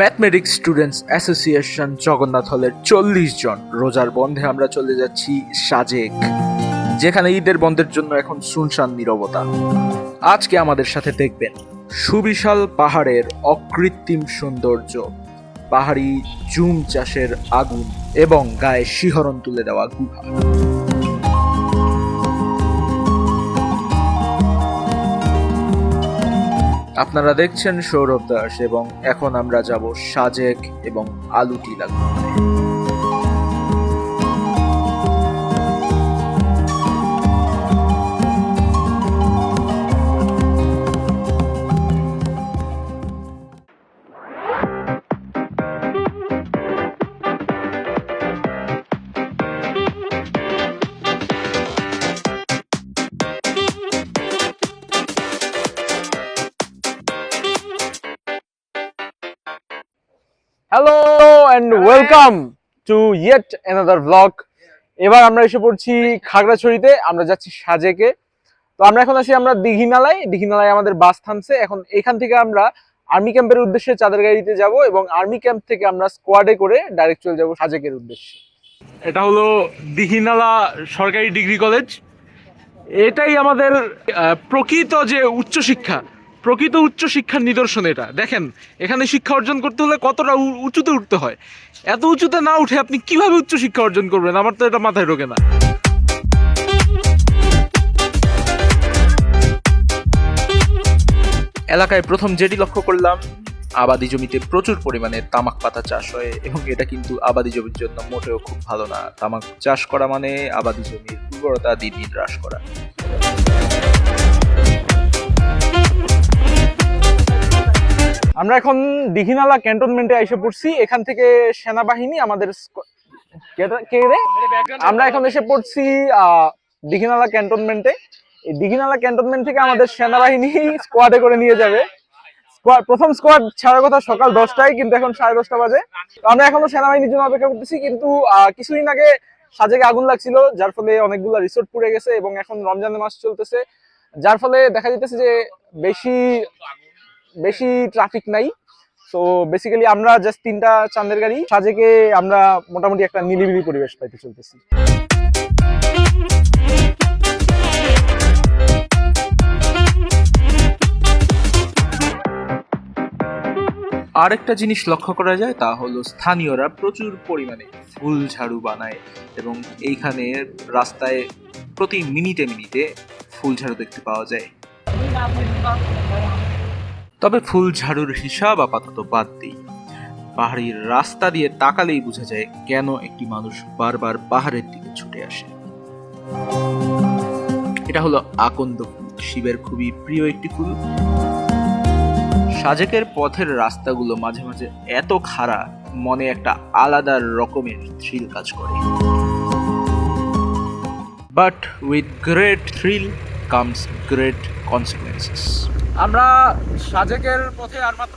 Mathematics students association Jagannath হলের চল্লিশ জন। রোজার বন্ধে আমরা চলে যাচ্ছি সাজেক, যেখানে ঈদের বন্ধের জন্য এখন শুনশান নীরবতা। আজকে আমাদের সাথে দেখবেন সুবিশাল পাহাড়ের অকৃত্রিম সৌন্দর্য, পাহাড়ি জুম চাষের আগুন এবং গায়ে শিহরণ তুলে দেওয়া গুহা। আপনারা দেখছেন সৌরভ দাস এবং এখন আমরা যাব সাজেক এবং আলুটি লাগবে hello welcome to yet another blog এবার আমরা এসে পড়ছি খাগড়াছড়িতে, আমরা যাচ্ছি সাজেকে। তো আমরা এখন আছি আমরা দিঘিনালায়। দিঘিনালায় আমাদের বাস থামছে। এখন এখান থেকে আমরা আর্মি ক্যাম্পের উদ্দেশ্যে চাঁদের গাড়িতে যাব এবং আর্মি ক্যাম্প থেকে আমরা স্কোয়াডে করে ডাইরেক্ট চলে যাব সাজেকের উদ্দেশ্যে। এটা হলো দিঘিনালা সরকারি ডিগ্রি কলেজ। এটাই আমাদের প্রকৃত যে উচ্চশিক্ষা প্রকৃত উচ্চশিক্ষার নিদর্শন এটা। দেখেন, এখানে শিক্ষা অর্জন করতে হলে কতটা উঁচুতে উঠতে হয়। এত উঁচুতে না উঠে আপনি কীভাবে উচ্চশিক্ষা অর্জন করবেন? আমার তো এটা মাথায় ঢোকে না। এলাকায় প্রথম যেটি লক্ষ্য করলাম, আবাদি জমিতে প্রচুর পরিমাণে তামাক পাতা চাষ হয় এবং এটা কিন্তু আবাদি জমির জন্য মোটেও খুব ভালো না। তামাক চাষ করা মানে আবাদি জমির উর্বরতা, দিন দিন হ্রাস করা। আমরা এখন দিঘিনালা ক্যান্টনমেন্টে এসে পড়ছি। এখান থেকে সেনাবাহিনী আমাদের আমরা এখন এসে পড়ছি দিঘিনালা ক্যান্টনমেন্টে। এই দিঘিনালা ক্যান্টনমেন্ট থেকে আমাদের সেনাবাহিনী স্কোয়াডে করে নিয়ে যাবে। প্রথম স্কোয়াড ছাড়ার কথা সকাল দশটায়, কিন্তু এখন সাড়ে দশটা বাজে। আমরা এখনও সেনাবাহিনীর জন্য অপেক্ষা করতেছি, কিন্তু কিছুদিন আগে সাজেকে আগুন লাগছিল, যার ফলে অনেকগুলো রিসোর্ট পুড়ে গেছে এবং এখন রমজানের মাস চলতেছে। যার ফলে দেখা যাইতেছে যে বেশি বেশি ট্রাফিক নাই। সো বেসিক্যালি আমরা জাস্ট তিনটা চাঁদের গাড়ি, সাজেকে আমরা মোটামুটি একটা নিলিবিলি পরিবেশ পাইতে চলতেছি। আরেকটা জিনিস লক্ষ্য করা যায়, তা হলো স্থানীয়রা প্রচুর পরিমাণে ফুল ঝাড়ু বানায় এবং এইখানে রাস্তায় প্রতি মিনিটে মিনিটে ফুল ঝাড়ু দেখতে পাওয়া যায়। তবে ফুল ঝাড়ুর হিসাব আপাতত বাদ দিই। পাহাড়ির রাস্তা দিয়ে তাকালেই বোঝা যায় কেন একটি মানুষ বারবার পাহাড়ের দিকে ছুটে আসে। এটা হলো আকন্দ শিবের খুবই প্রিয় একটি ফুল সাজেকের পথের রাস্তাগুলো মাঝে মাঝে এত খাড়া, মনে একটা আলাদা রকমের থ্রিল কাজ করে। But with great thrill comes great consequences আমরা সাজেকের পথে আর মাত্র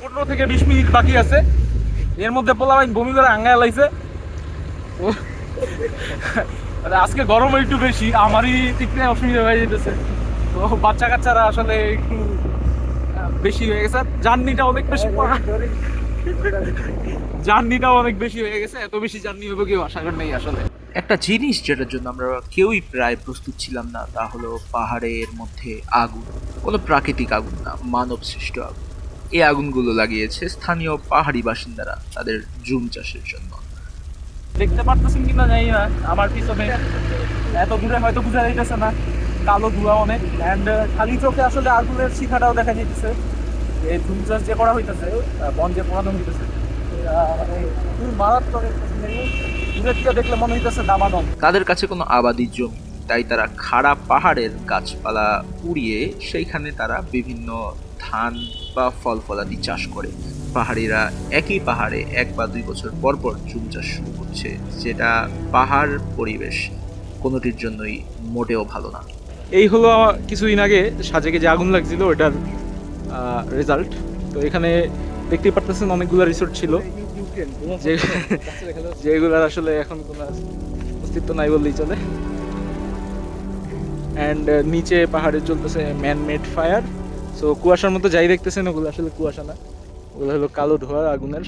পনেরো থেকে বিশ মিনিট বাকি আছে। এর মধ্যে পোলাবাইন বমি করে আঙ্গায় লাইছে। মানে আজকে গরম একটু বেশি, আমারই থেকে অসুবিধা হয়ে যেতেছে। তো বাচ্চা কাচ্চারা আসলে একটু বেশি হয়ে গেছে। জার্নিটা অনেক বেশি জার্নিটা অনেক বেশি হয়ে গেছে। এত বেশি জার্নি হবে কেউ আশা নেই আসলে। একটা জিনিস যেটার জন্য আমরা কেউই প্রায় প্রস্তুত ছিলাম না, তা হলো পাহাড়ের মধ্যে আগুন। কোনো প্রাকৃতিক আগুন না মানব সৃষ্ট আগুন। এই আগুনগুলো লাগিয়েছে স্থানীয় পাহাড়ি বাসিন্দারা তাদের জুম চাষের জন্য। দেখতে পারতেছেন কিনা জানি না, আমার পিছনে এত দূরে হয়তো বোঝা যাইতেছে না, কালো ধুলা অনেক অ্যান্ড খালি চোখে আসলে আগুনের শিখাটাও দেখা যাইতেছে। এই ধুম চাষ যে করা হইতেছে বন যে পোড়ানো হইতেছে মানে মারাত্মক। দূরের থেকে দেখলে মনে হইতেছে দাবানল তাদের কাছে কোনো আবাদি জমি তাই তারা খাড়া পাহাড়ের গাছপালা পুড়িয়ে সেইখানে তারা বিভিন্ন ধান বা ফল ফলাদি চাষ করে। পাহাড়িরা একই পাহাড়ে এক বা দুই বছর পর পর চাষ শুরু করছে যেটা পাহাড় পরিবেশ কোনোটির জন্যই মোটেও ভালো না। এই হলো আমার কিছুদিন আগে সাজেকে যে আগুন লাগছিল ওটার রেজাল্ট তো এখানে দেখতেই পারতেছেন অনেকগুলো রিসোর্ট ছিল। যেগুলোর আসলে এখন কোনো অস্তিত্ব নাই বললেই চলে। অ্যান্ড নিচে পাহাড়ে চলতেছে ম্যান মেড ফায়ার সো কুয়াশার মতো যাই দেখতেছেন ওগুলো আসলে কুয়াশা না। ওগুলো হলো কালো ধোয়ার আগুনের।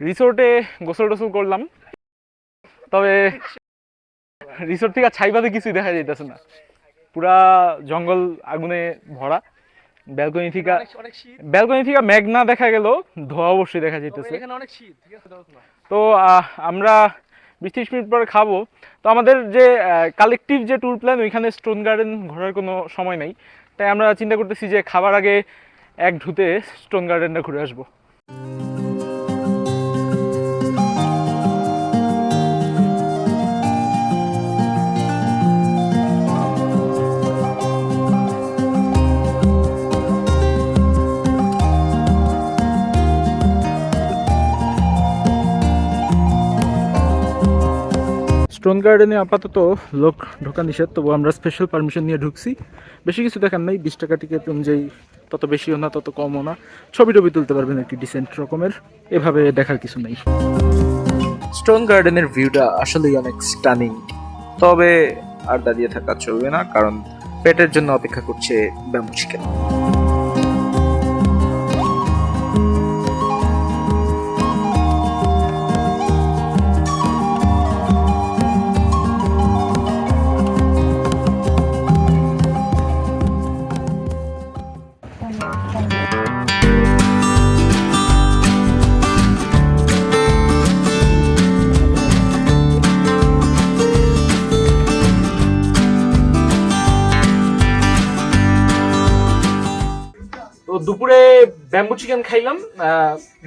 রিসোর্টে গোসল টোসল করলাম। তবে রিসোর্ট থেকে ছাইবাদে কিছুই দেখা যাইতেছে না। পুরা জঙ্গল আগুনে ভরা। ব্যালকনি থেকে অনেক ব্যালকনি থেকে মেঘ না দেখা গেল ধোয়া অবশ্যই দেখা আছে তো আমরা বিশ ত্রিশ মিনিট পরে খাব। তো আমাদের যে কালেকটিভ যে ট্যুর প্ল্যান ওইখানে স্টোন গার্ডেন ঘোরার কোনো সময় নেই। তাই আমরা চিন্তা করতেছি যে খাবার আগে এক ঢুতে স্টোন গার্ডেনটা ঘুরে আসব। স্টোন গার্ডেনে আপাতত লোক ঢোকা নিষেধ, তবু আমরা স্পেশাল পারমিশন নিয়ে ঢুকছি। বেশি কিছু দেখার নাই, বিশ টাকা টিকিট অনুযায়ী তত বেশিও না, তত কমও না। ছবি টবি তুলতে পারবেন একটি ডিসেন্ট রকমের, এভাবে দেখার কিছু নেই। স্টোন গার্ডেনের ভিউটা আসলেই অনেক স্টানিং তবে আর দাঁড়িয়ে থাকা চলবে না, কারণ পেটের জন্য অপেক্ষা করছে ব্যাম্বু চিকেন দুপুরে ব্যাম্বু চিকেন খাইলাম।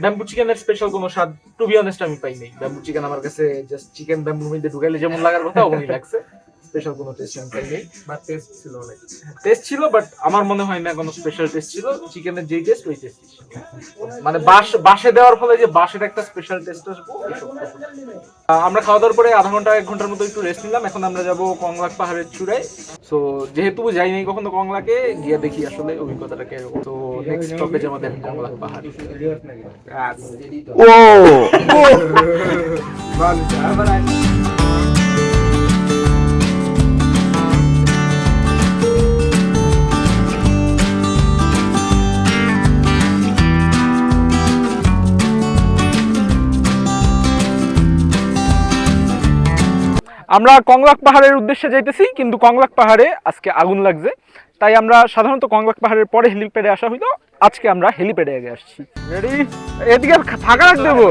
ব্যাম্বু চিকেনের স্পেশাল কোনো স্বাদ টু বি অনেস্ট আমি পাইনি। ব্যাম্বু চিকেন আমার কাছে জাস্ট চিকেন ব্যাম্বুর মধ্যে ঢুকাইলে যেমন লাগার কথা ওমনি লাগছে। স্পেশাল কোনো টেস্ট আমি পাই নাই বাট টেস্ট ছিল অনেক। টেস্ট ছিল বাট আমার মনে হয় না কোনো স্পেশাল টেস্ট ছিল। চিকেনের যেই টেস্ট ওই টেস্ট মানে বাস বাসে দেওয়ার ফলে যে বাসের একটা স্পেশাল টেস্ট আসব আমরা খাওয়া দাওয়ার পরে আধা ঘণ্টা এক ঘণ্টার মতো একটু রেস্ট নিলাম। এখন আমরা যাব কংলাক পাহাড়ের চূড়ায়। সো যেহেতু যাই নাই কখনো কংলাকে গিয়ে দেখি আসলে অভিজ্ঞতাটা কীরকম। তো নেক্সট স্টপেজ আমাদের কংলাক পাহাড়। আমরা কংলাক পাহাড়ের উদ্দেশ্যে যাইতেছি, কিন্তু কংলাক পাহাড়ে আজকে আগুন লাগছে। তাই আমরা সাধারণত কংলাক পাহাড়ের পরে হেলিপ্যাডে আসা হইতো আজকে আমরা হেলিপ্যাডে আগে আসছি। রেডি এদিকে ফাঁকা রাখ দেবো।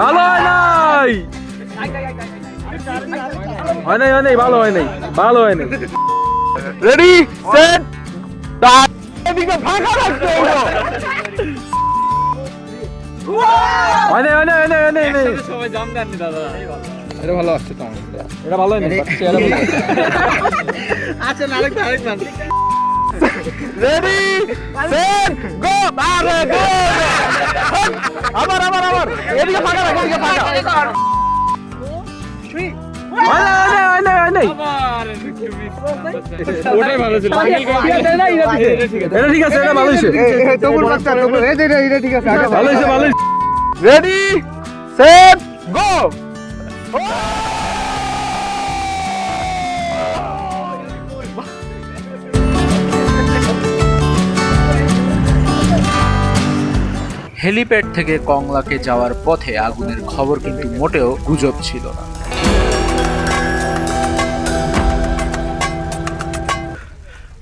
ভালো হয় নাই! হয় নাই হয় নাই, ভালো হয় নাই, ভালো হয় নাই। রেডি সেট এদিকে ফাঁকা হয় না হয় না হয় না হয় না দাদা। এটা ভালো আসছে তোমার এটা ভালো হয়নি চেহারা ভালো আচ্ছা, আরেক আরেক মান রেডি সেট গো আরে গো আবার আবার আবার। এদিকে ফাঁকা রাখো এদিকে ফাঁকা। 3 রেডি সেট গো হেলিপ্যাড থেকে কংলাকে যাওয়ার পথে আগুনের খবর কিন্তু মোটেও গুজব ছিল না।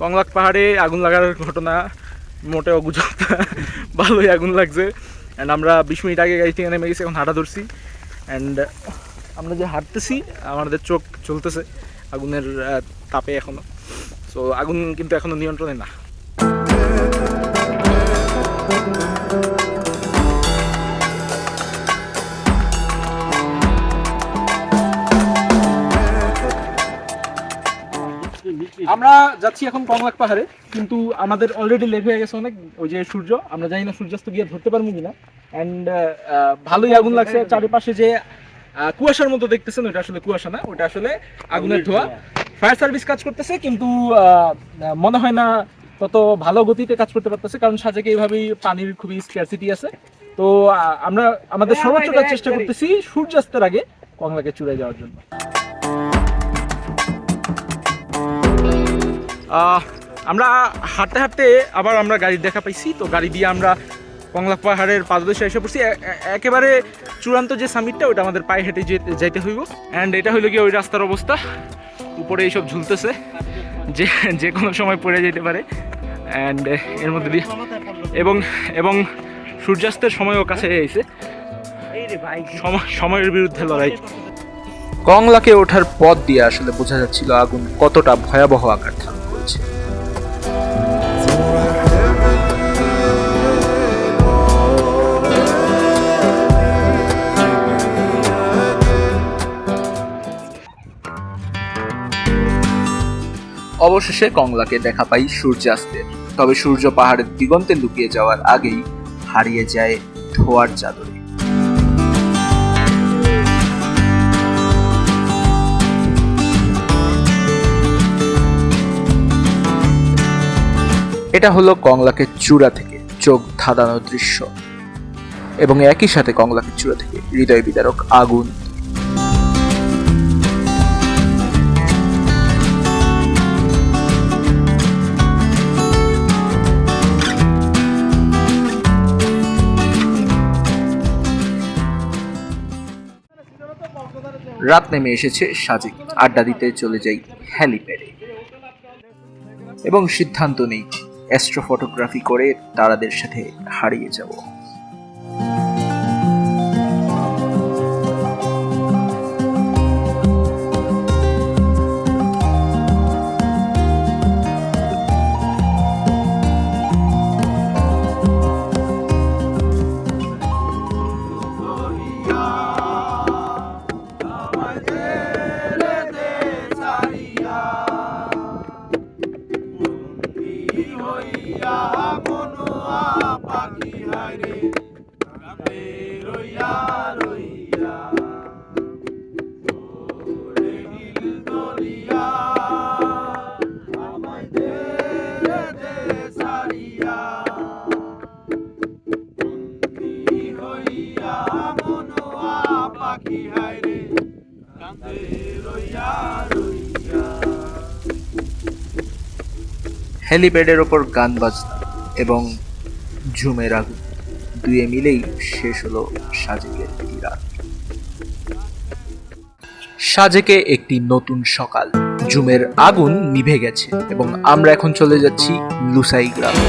কংলাক পাহাড়ে আগুন লাগার ঘটনা মোটে অগুজব ভালোই আগুন লাগছে। অ্যান্ড আমরা বিশ মিনিট আগে গাড়ি থেকে নেমে গেছি, এখন হাঁটা ধরছি। অ্যান্ড আমরা যে হাঁটতেছি, আমাদের চোখ চলতেছে আগুনের তাপে এখনও সো আগুন কিন্তু এখনও নিয়ন্ত্রণে না। আমরা যাচ্ছি এখন কংলাক পাহাড়ে কিন্তু আমাদের অলরেডি লেট হয়ে গেছে অনেক ওই যে সূর্য আমরা জানি না সূর্যাস্ত গিয়ে ধরতে পারব কিনা। অ্যান্ড ভালোই আগুন লাগছে চারিপাশে যে কুয়াশার মতো দেখতেছেন ওটা আসলে কুয়াশা না ওটা আসলে আগুনের ধোয়া। ফায়ার সার্ভিস কাজ করতেছে কিন্তু আহ, মনে হয় না তত ভালো গতিতে কাজ করতে পারতেছে কারণ সাজেকে এইভাবেই পানির খুবই স্ক্যারসিটি আছে। তো আমরা আমাদের সর্বোচ্চটা চেষ্টা করতেছি সূর্যাস্তের আগে কংলাকে চূড়ায় যাওয়ার জন্য। আমরা হাঁটতে হাঁটতে আবার আমরা গাড়ির দেখা পাইছি। তো গাড়ি দিয়ে আমরা কংলা পাহাড়ের পাদদেশে এসে পড়ছি। একেবারে চূড়ান্ত যে সামিটটা ওটা আমাদের পায়ে হেঁটে যেতে- হইব। অ্যান্ড এটা হইল কি ওই রাস্তার অবস্থা। উপরে এইসব ঝুলতেছে। যে যে কোনো সময় পড়ে যেতে পারে। অ্যান্ড এর মধ্যে দিয়ে এবং এবং সূর্যাস্তের সময়ও কাছে এসে সময়ের বিরুদ্ধে লড়াই। কংলাকে ওঠার পথ দিয়ে আসলে বোঝা যাচ্ছিল আগুন কতটা ভয়াবহ আকার অবশেষে কংলাকে দেখা পাই সূর্যাস্তের। তবে সূর্য পাহাড়ের দিগন্তে লুকিয়ে যাওয়ার আগেই হারিয়ে যায় ধোয়ার চাদরে। এটা হলো কংলাকে চূড়া থেকে চোখ ধাঁধানো দৃশ্য। এবং একই সাথে কংলাকে চূড়া থেকে হৃদয় বিদারক আগুন রাত নেমে এসেছে সাজেক। আড্ডা দিতে চলে যাই হ্যালিপ্যাডে এবং সিদ্ধান্ত নেই অ্যাস্ট্রো ফটোগ্রাফি করে তারাদের সাথে হারিয়ে যাব। হেলিপ্যাডের ওপর গান বাজনা এবং ঝুমের আগুন দুয়ে মিলেই শেষ হলো সাজেকের রাত সাজেকে একটি নতুন সকাল। জুমের আগুন নিভে গেছে এবং আমরা এখন চলে যাচ্ছি লুসাই গ্রামে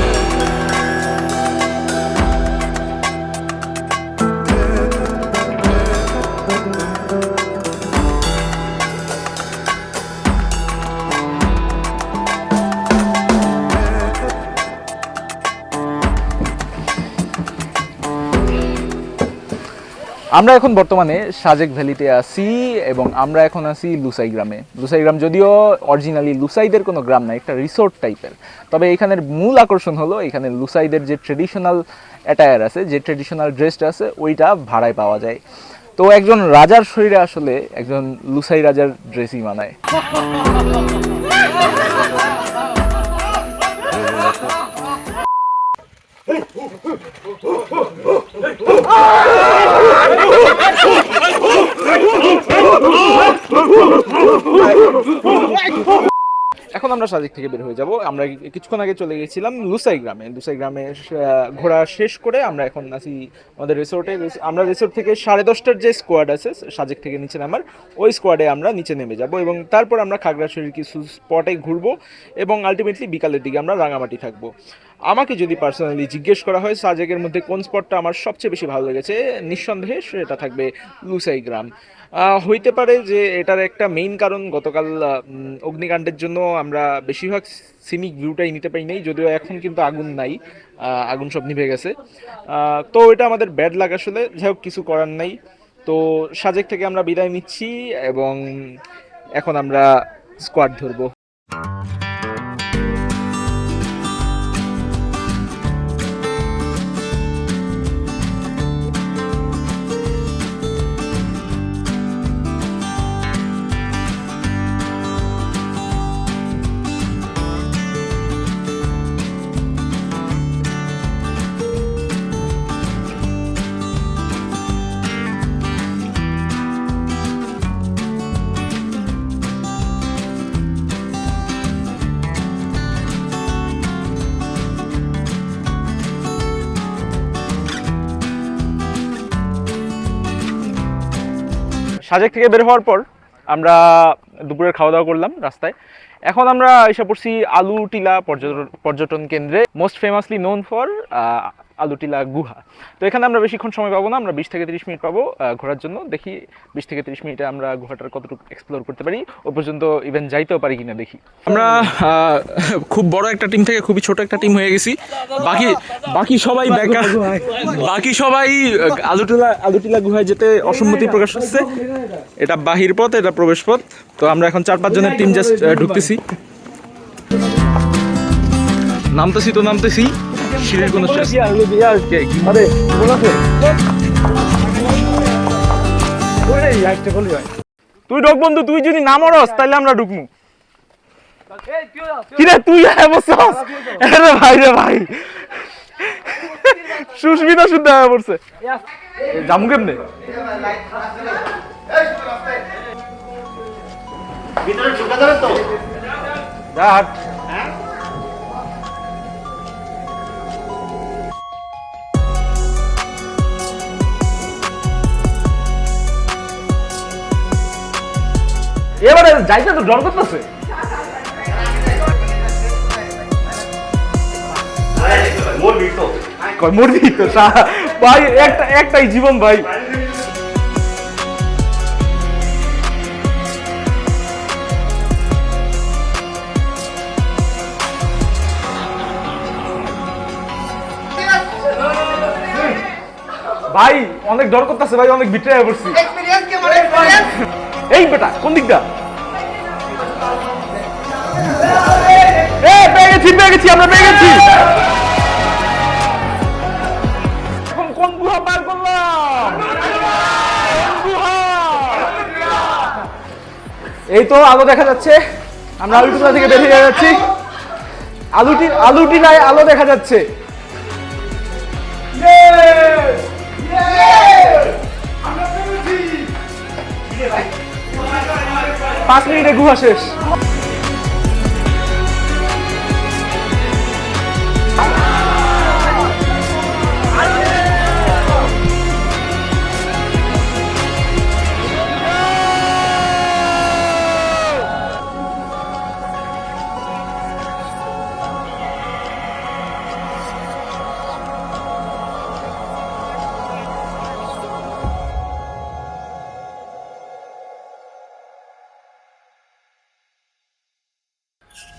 আমরা এখন বর্তমানে সাজেক ভ্যালিতে আছি এবং আমরা এখন আছি লুসাই গ্রামে। লুসাই গ্রাম যদিও অরিজিনালি লুসাইদের কোনো গ্রাম না, একটা রিসোর্ট টাইপের তবে এখানের মূল আকর্ষণ হলো এখানে লুসাইদের যে ট্রেডিশনাল অ্যাটায়ার আছে, যে ট্রেডিশনাল ড্রেসটা আছে, ওইটা ভাড়ায় পাওয়া যায়। তো একজন রাজার শরীরে আসলে একজন লুসাই রাজার ড্রেসই মানায়। এখন আমরা সাজেক থেকে বের হয়ে যাব। আমরা কিছুক্ষণ আগে চলে গেছিলাম লুসাই গ্রামে। লুসাই গ্রামে ঘোরা শেষ করে আমরা এখন আছি আমাদের রিসোর্টে আমরা রিসোর্ট থেকে সাড়ে দশটার যে স্কোয়াড আছে, সাজেক থেকে নিচে নামার, ওই স্কোয়াডে আমরা নিচে নেমে যাব এবং তারপর আমরা খাগড়াছড়ির কিছু স্পটে ঘুরবো এবং আলটিমেটলি বিকালের দিকে আমরা রাঙামাটি থাকব। আমাকে যদি পার্সোনালি জিজ্ঞেস করা হয়, সাজেকের মধ্যে কোন স্পটটা আমার সবচেয়ে বেশি ভালো লেগেছে, নিঃসন্দেহে সেটা থাকবে লুসাই গ্রাম হইতে পারে যে এটার একটা মেইন কারণ, গতকাল অগ্নিকাণ্ডের জন্য আমরা বেশিরভাগ সিনিক ভিউটাই নিতে পারি নাই, যদিও এখন কিন্তু আগুন নাই আগুন সব নিভে গেছে। তো এটা আমাদের ব্যাড লাগ আসলে, যাই হোক, কিছু করার নাই। তো সাজেক থেকে আমরা বিদায় নিচ্ছি এবং এখন আমরা স্কোয়াড ধরবো। সাজেক থেকে বের হওয়ার পর আমরা দুপুরের খাওয়া দাওয়া করলাম রাস্তায়। এখন আমরা এসে পড়ছি আলু টিলা পর্যটন পর্যটন কেন্দ্রে মোস্ট ফেমাসলি নোন ফর আলু টিলা গুহা। তো এখানে আমরা বেশিক্ষণ সময় পাবো না আমরা বিশ থেকে তিরিশ মিনিট পাবো ঘোরার জন্য। দেখি বিশ থেকে তিরিশ মিনিটে আমরা গুহাটার কতটুকু এক্সপ্লোর করতে পারি। ও পর্যন্ত ইভেন যাইতেও পারি কিনা দেখি। আমরা খুব বড় একটা টিম থেকে খুবই ছোট একটা টিম হয়ে গেছি। বাকি বাকি সবাই বেকার। বাকি সবাই আলুটিলা আলুটিলা গুহায় যেতে অসম্মতি প্রকাশ করছে এটা বাহির পথ এটা প্রবেশ পথ। তো আমরা এখন চার পাঁচ জনের টিম জাস্ট ঢুকতেছি। নামতেছি তো নামতেছি। সিঁড়ির কোনো শেষ তুই ঢোক বন্ধু তুই যদি না মরস তাহলে আমরা ঢুকমু। কিরে তুই বসছস আরে ভাই রে ভাই। সুস্মিতা শুদ্ধ হয়ে পড়ছে। জামু কেমনে? যা এবারে যাইতে তো ডর করতেছে। ভাই, একটা একটাই জীবন, ভাই। ভাই, অনেক ডর করতেছে, ভাই, অনেক ভিতরে পড়ছি। এই বেটা, কোন দিকটা? পেয়ে গেছি, পেয়ে আমরা পেয়ে গেছি। এখন কোন গুহা পার করলাম? এই তো আলো দেখা যাচ্ছে। আমরা আলুটিলা থেকে বেরিয়ে যাচ্ছি। আলুটি আলুটিলায় আলো দেখা যাচ্ছে। পাঁচ মিনিটে গুহা শেষ।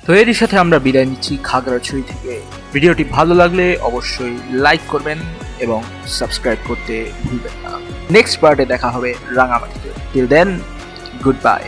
তো এরই সাথে আমরা বিদায় নিচ্ছি খাগড়াছড়ি থেকে। ভিডিওটি ভালো লাগলে অবশ্যই লাইক করবেন এবং সাবস্ক্রাইব করতে ভুলবেন না। নেক্সট পার্টে দেখা হবে রাঙামাটিতে। Till then good bye